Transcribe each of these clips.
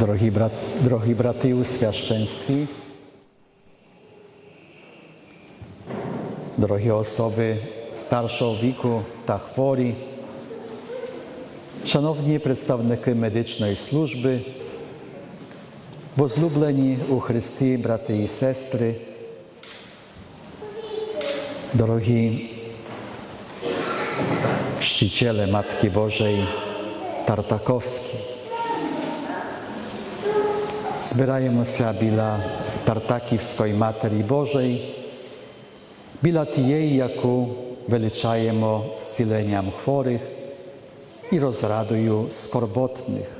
Брат, дорогі брати у священстві, дорогі особи старшого віку та хворі, шановні представники медичної служби, возлюблені у Христі, брати і сестри, дорогі чтiciele Matki Bożej Tartakowski. Збираємося біля Тартаківської Матері Божої, біля тієї, яку величаємо зціленням хворих і розрадою скорботних,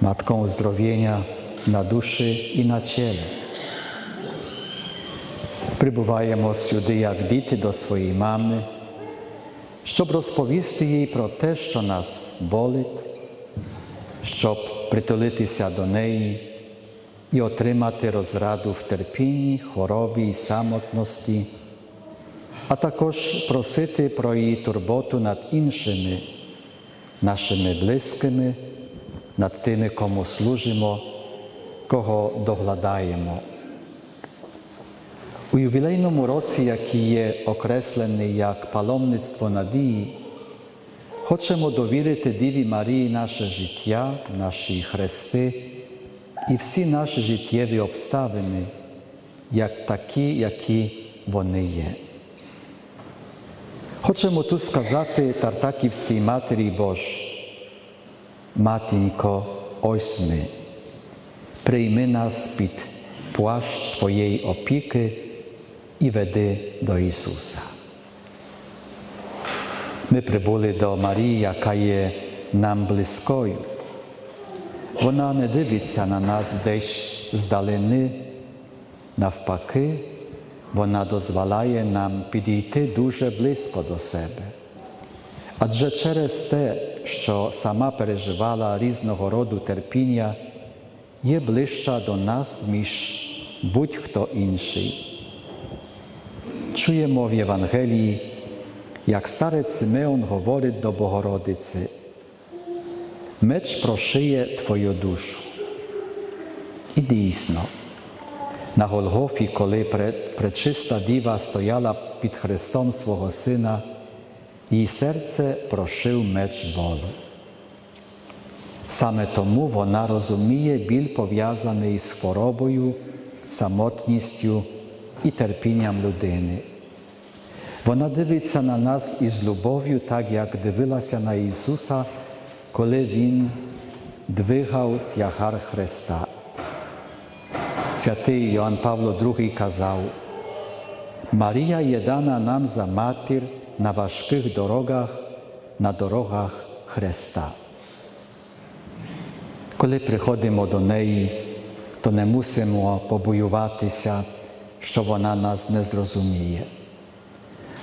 Матką uzdrowienia на душі і на тілі. Прибуваємо сюди, як діти до своєї мами, щоб розповісти їй про те, що нас болить, щоб притулитися до неї і отримати розраду в терпінні, хворобі і самотності, а також просити про її турботу над іншими, нашими близькими, над тими, кому служимо, кого догладаємо. У ювілейному році, який є окреслений як паломництво надії, хочемо довірити Діві Марії наше життя, наші хрести і всі наші життєві обставини, як такі, які вони є. Хочемо тут сказати Тартаківській Матері Бож, Матінько, ось ми, прийми нас під плащ Твоєї опіки і веди до Ісуса. Ми прибули до Марії, яка є нам близькою. Вона не дивиться на нас десь здалини, навпаки, вона дозволяє нам підійти дуже близько до себе. Адже через те, що сама переживала різного роду терпіння, є ближча до нас, ніж будь-хто інший. Чуємо в Євангелії, як старець Симеон говорить до Богородиці, меч прошиє твою душу. І дійсно, на Голгофі, коли пречиста діва стояла під Христом свого Сина, її серце прошив меч болю. Саме тому вона розуміє біль пов'язаний з хворобою, самотністю і терпінням людини. Вона дивиться на нас із любов'ю, так як дивилася на Ісуса, коли Він двигав тягар Христа. Святий Йоанн Павло II казав, Марія є дана нам за матір на важких дорогах, на дорогах Христа. Коли приходимо до неї, то не мусимо побоюватися, що вона нас не зрозуміє.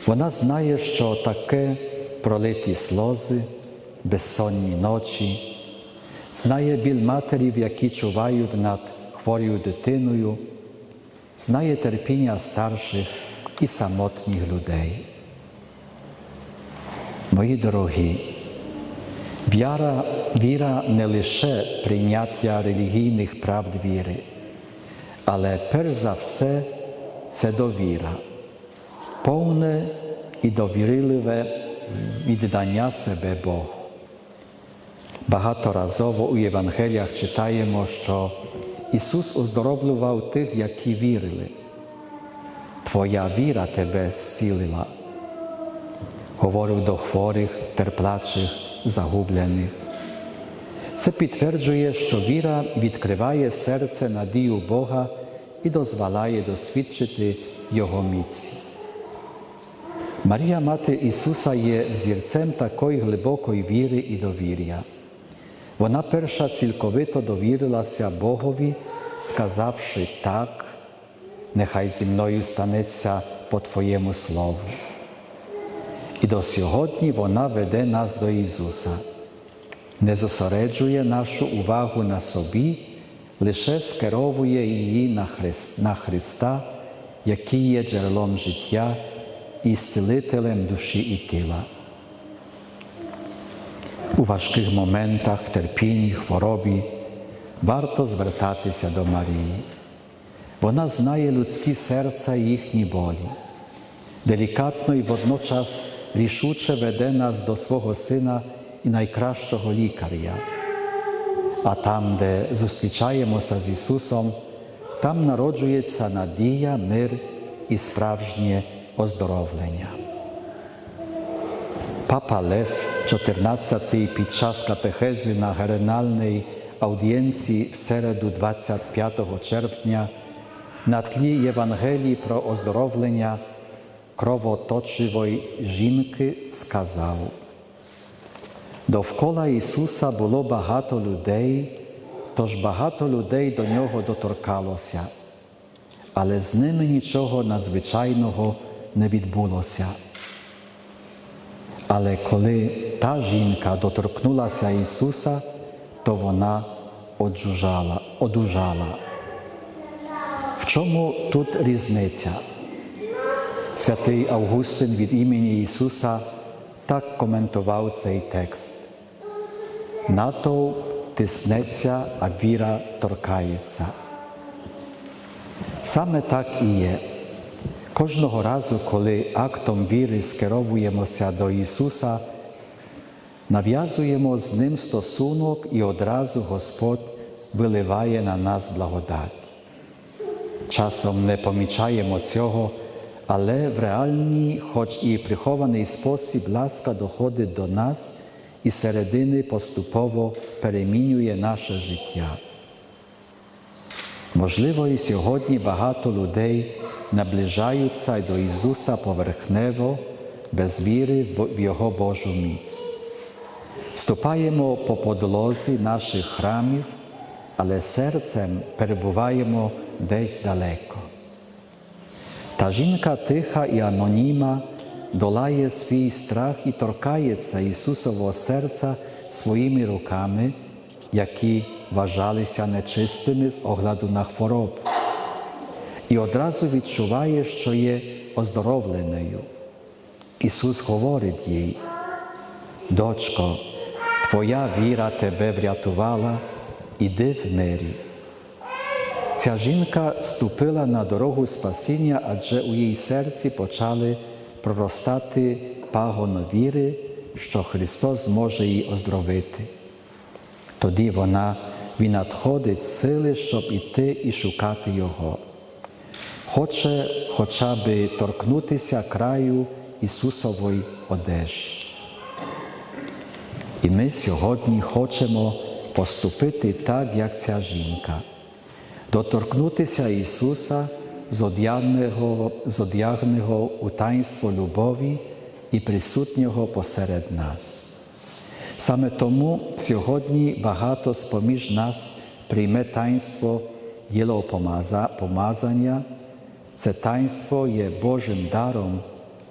Вона знає, що таке пролиті сльози, безсонні ночі, знає біль матерів, які чувають над хворою дитиною, знає терпіння старших і самотніх людей. Мої дорогі, віра, віра не лише прийняття релігійних правд віри, але перш за все це довіра, повне і довірливе віддання себе Богу. Багаторазово у Євангеліях читаємо, що Ісус оздоровлював тих, які вірили. Твоя віра тебе зцілила. Говорив до хворих, терплачих, загублених. Це підтверджує, що віра відкриває серце надію Бога і дозволяє досвідчити Його міць. Марія Мати Ісуса є взірцем такої глибокої віри і довір'я. Вона перша цілковито довірилася Богові, сказавши так, нехай зі мною станеться по Твоєму Слову. І до сьогодні вона веде нас до Ісуса, не зосереджує нашу увагу на собі, лише скеровує її на, Христа, який є джерелом життя і душі і тіла. У важких моментах, в терпінні, хворобі варто звертатися до Марії. Вона знає людські серця і їхні болі, делікатно і водночас рішуче веде нас до свого Сина і найкращого лікаря. А там, де зустрічаємося з Ісусом, там народжується надія, мир і справжнє оздоровлення. Папа Лев XIV під час катехези на генеральній аудієнції в середу 25 червня на тлі Євангелії про оздоровлення кровоточивої жінки сказав. Довкола Ісуса було багато людей, тож багато людей до нього доторкалося, але з ними нічого надзвичайного не відбулося. Але коли та жінка доторкнулася Ісуса, то вона оджужала, одужала. В чому тут різниця? Святий Августин від імені Ісуса так коментував цей текст. Натовп тиснеться, а віра торкається. Саме так і є. Кожного разу, коли актом віри скеровуємося до Ісуса, нав'язуємо з Ним стосунок і одразу Господь виливає на нас благодать. Часом не помічаємо цього, але в реальній, хоч і прихований спосіб, ласка доходить до нас і середини поступово перемінює наше життя. Можливо, і сьогодні багато людей наближаються до Ісуса поверхнево, без віри в Його Божу міць. Ступаємо по подлозі наших храмів, але серцем перебуваємо десь далеко. Та жінка тиха і аноніма долає свій страх і торкається Ісусового серця своїми руками, які вважалися нечистими з огляду на хворобу. І одразу відчуває, що є оздоровленою. Ісус говорить їй, дочко, Твоя віра тебе врятувала, іди в мирі. Ця жінка ступила на дорогу спасіння, адже у її серці почали проростати пагоно віри, що Христос зможе її оздоровити. Тоді вона віднадходить сили, щоб іти і шукати Його. Хоче хоча б торкнутися краю Ісусової одежі. І ми сьогодні хочемо поступити так, як ця жінка, доторкнутися Ісуса, зодягненого, зодягненого у таїнство любові і присутнього посеред нас. Саме тому сьогодні багато з-поміж нас прийме таїнство єлопомазання. Це таїнство є Божим даром,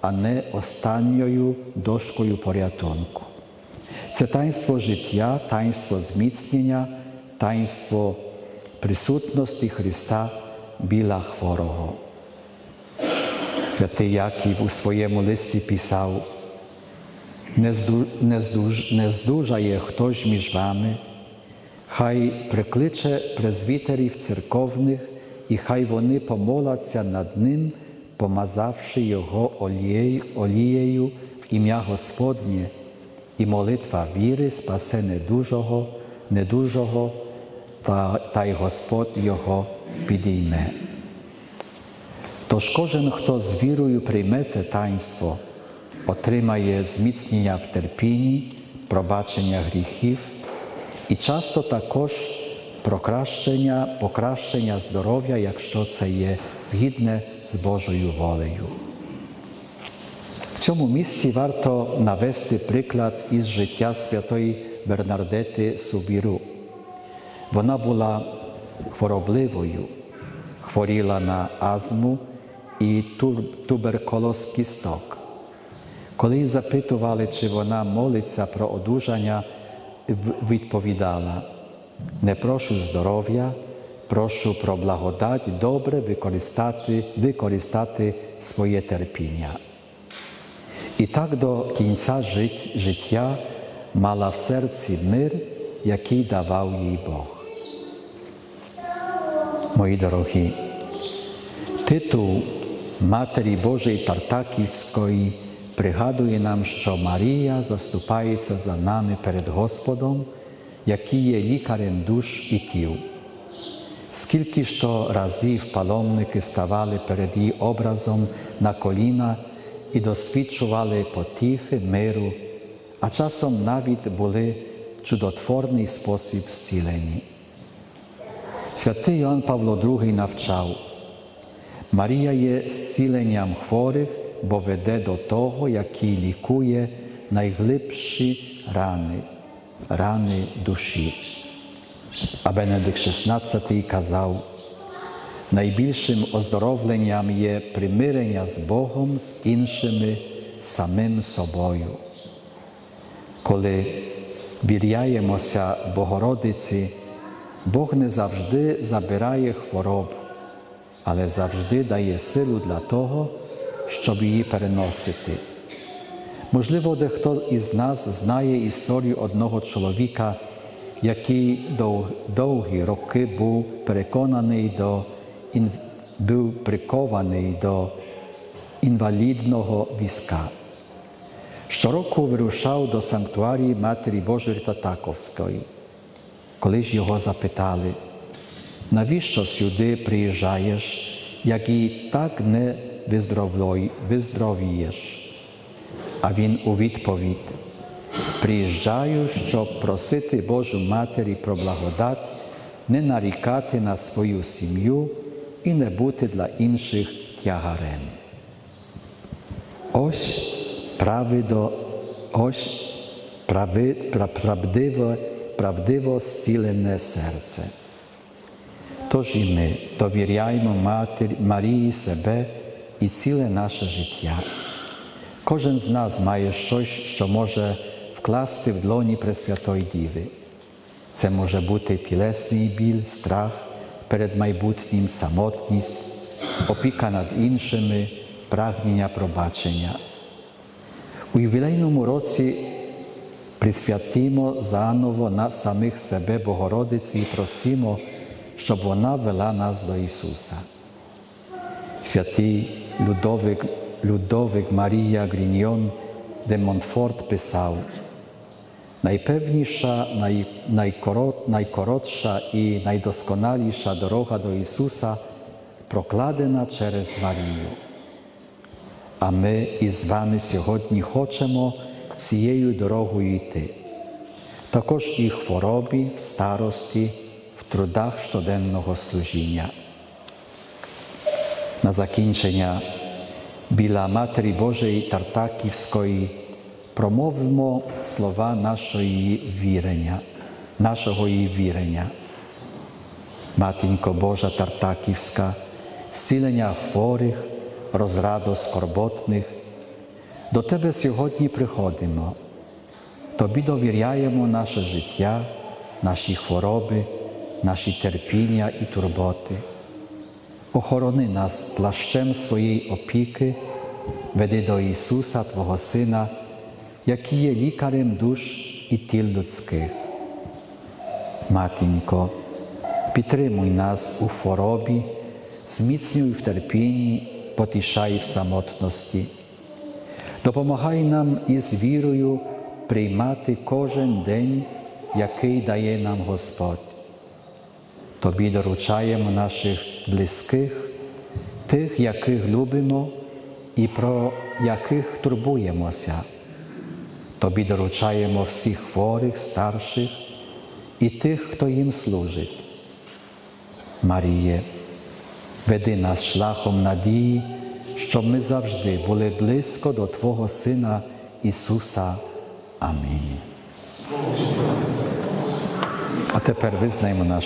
а не останньою дошкою порятунку. Це таїнство життя, таїнство зміцнення, таїнство присутності Христа біля хворого. Святий Яків у своєму листі писав, не, зду, не, здуж, не здужає хтось між вами, хай прикличе презвітерів церковних, і хай вони помоляться над ним, помазавши його олією, олією в ім'я Господнє, і молитва віри спасе недужого, недужого, та, та й Господь його підійме. Тож кожен, хто з вірою прийме це таїнство, отримає зміцнення в терпінні, пробачення гріхів і часто також прокращення, покращення здоров'я, якщо це є згідне з Божою волею. В цьому місці варто навести приклад із життя святої Бернардети Субіру. Вона була хворобливою, хворіла на астму і туберкулоз кісток. Коли її запитували, чи вона молиться про одужання, відповідала: не прошу здоров'я, прошу про благодать добре використати, використати своє терпіння. І так до кінця життя мала в серці мир, який давав їй Бог. Мої дорогі, титул Матері Божої Тартаківської пригадує нам, що Марія заступається за нами перед Господом, який є лікарем душ і тіл. Скільки то разів паломники ставали перед її образом на коліна і досвідчували потіхи, миру, а часом навіть були в чудотворний спосіб зцілені. Святий Йоанн Павло II навчав, Марія є зціленням хворих, бо веде до того, який лікує найглибші рани, рани душі. А Бенедикт XVI казав, найбільшим оздоровленням є примирення з Богом, з іншими, самим собою. Коли віряємося Богородиці, Бог не завжди забирає хвороб, але завжди дає силу для того, щоб її переносити. Можливо, дехто із нас знає історію одного чоловіка, який дов- довгі роки був переконаний до був прикований до інвалідного візка. Щороку вирушав до санктуарії Матері Божої Татаковської. Коли ж його запитали, навіщо сюди приїжджаєш, як і так не виздоровієш? А він у відповідь приїжджаю, щоб просити Божу Матері про благодать, не нарікати на свою сім'ю і не бути для інших тягарем. Ось правидо, ось прави, пра- правдиво, правдиво зцілене серце. Тож і ми довіряємо Матері, Марії себе і ціле наше життя. Кожен з нас має щось, що може вкласти в долоні Пресвятої Діви. Це може бути тілесний біль, страх перед майбутнім, самотність, опіка над іншими, прагнення пробачення. У ювілейному році присвятимо заново на самих себе Богородиці і просимо, щоб вона вела нас до Ісуса. Святий Людовик, Людовик Марія Гріньйон де Монфорт писав, найпевніша, най, найкорот, найкоротша і найдосконаліша дорога до Ісуса прокладена через Марію. А ми із вами сьогодні хочемо цією дорогою йти. Також і в хворобі, в старості, в трудах щоденного служіння. На закінчення біля Матері Божої Тартаківської промовимо слова нашої вірення, нашого її вірення. Матінко Божа Тартаківська, зцілення хворих, розраду скорботних, до Тебе сьогодні приходимо, Тобі довіряємо наше життя, наші хвороби, наші терпіння і турботи. Охорони нас плащем своєї опіки, веди до Ісуса, Твого Сина, який є лікарем душ і тіл людських. Матінко, підтримуй нас у хворобі, зміцнюй в терпінні, потішай в самотності. Допомагай нам із вірою приймати кожен день, який дає нам Господь. Тобі доручаємо наших близьких, тих, яких любимо і про яких турбуємося. Тобі доручаємо всіх хворих, старших і тих, хто їм служить. Маріє, веди нас шляхом надії, щоб ми завжди були близько до Твого Сина Ісуса. Амінь. А тепер визнаємо наш